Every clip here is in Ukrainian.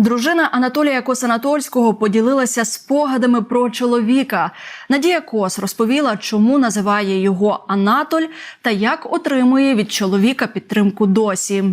Дружина Анатолія Косанатольського поділилася спогадами про чоловіка. Надія Кос розповіла, чому називає його Анатоль та як отримує від чоловіка підтримку досі.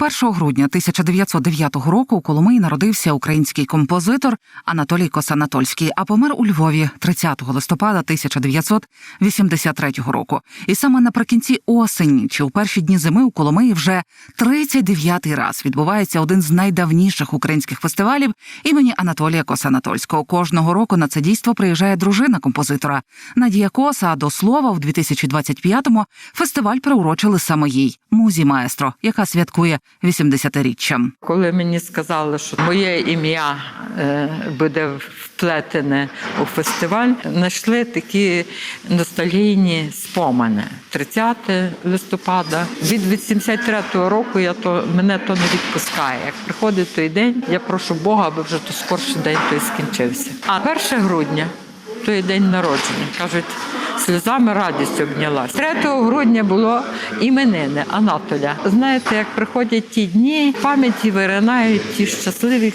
1 грудня 1909 року у Коломиї народився український композитор Анатолій Косанатольський, а помер у Львові 30 листопада 1983 року. І саме наприкінці осені чи у перші дні зими у Коломиї вже 39-й раз відбувається один з найдавніших українських фестивалів імені Анатолія Косанатольського. Кожного року на це дійство приїжджає дружина композитора Надія Коса. До слова, в 2025-му фестиваль приурочили саме їй музі маестро, яка святкує 80-річчя. Коли мені сказали, що моє ім'я е, буде вплетене у фестиваль, знайшли такі ностальгійні спомини. 30 листопада. Від 83-го року я то мене то не відпускає. Як приходить той день, я прошу Бога, аби вже то скорше день той скінчився. А 1 грудня той день народження. Кажуть, сльозами радістю обнялась. 3 грудня було іменини Анатоля. Знаєте, як приходять ті дні, в пам'яті виринають ті щасливі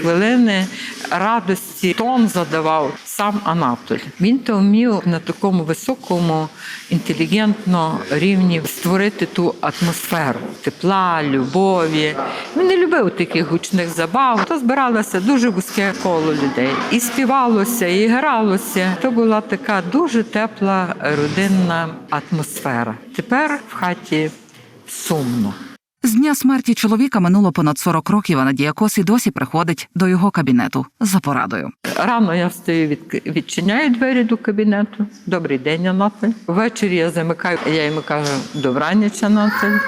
хвилини радості. Тон задавав сам Анатоль. Він то вмів на такому високому, інтелігентно рівні створити ту атмосферу тепла, любові. Він не любив таких гучних забав. То збиралося дуже вузьке коло людей. І співалося, і гралося. То була така дуже тепла родинна атмосфера. Тепер в хаті сумно. З дня смерті чоловіка минуло понад 40 років, а Надія Кос і досі приходить до його кабінету за порадою. Рано я встаю, від, відчиняю двері до кабінету. Добрий день, Анатоль. Ввечері я замикаю, я йому кажу добраніч, Анатоль.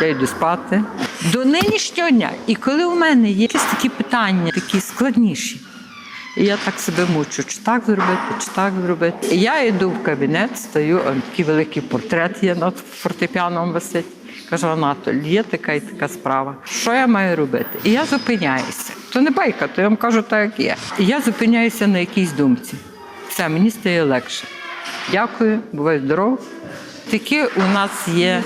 Я йду спати. До нинішнього дня. І коли у мене є якісь такі питання, такі складніші, і я так себе мучу, чи так зробити, чи так зробити. І я йду в кабінет, стою, такий великий портрет є над фортепіаном висить. Кажу, Анатоль, є така і така справа. Що я маю робити? І я зупиняюся. То не байка, то я вам кажу так, як є. І я зупиняюся на якійсь думці. Все, мені стає легше. Дякую, бувай здоров. Такі у нас є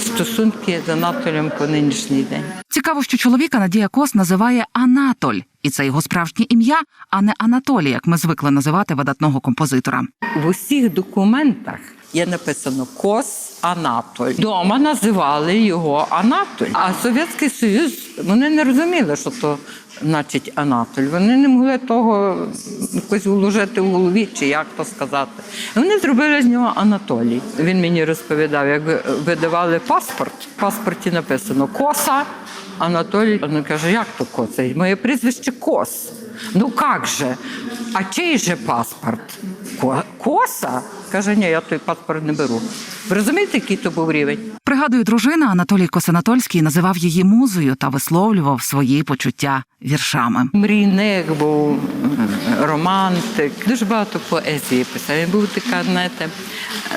стосунки з Анатолем по нинішній день. Цікаво, що чоловіка Надія Кос називає Анатоль, і це його справжнє ім'я, а не Анатолій, як ми звикли називати видатного композитора. В усіх документах є написано Кос Анатоль. Дома називали його Анатоль. А Совєтський Союз вони не розуміли, що то значить Анатоль. Вони не могли того якось уложити в голові, чи як то сказати. Вони зробили з нього Анатолій. Він мені розповідав, як видавали паспорт. В паспорті написано Коса. Анатолій він каже, як то коса? Моє прізвище Кос. Ну як же? А чий же паспорт? Коса? Каже, ні, я той паспорт не беру. Ви розумієте, який то був рівень? Пригадую, дружина Анатолій Косанатольський називав її музою та висловлював свої почуття віршами. Мрійник був романтик, дуже багато поезії писав. Він був така, знаєте,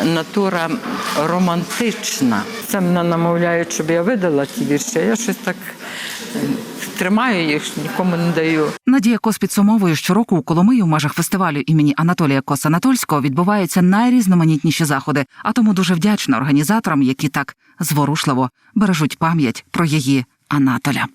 натура романтична. Це мене намовляють, щоб я видала ті вірші. Я щось так е, тримаю їх, нікому не даю. Надія Кос підсумовує, що року у Коломиї в межах фестивалю імені Анатолія Косанатольського відбуваються найрізноманітніші заходи, а тому дуже вдячна організаторам, які так зворушливо бережуть пам'ять про її Анатоля.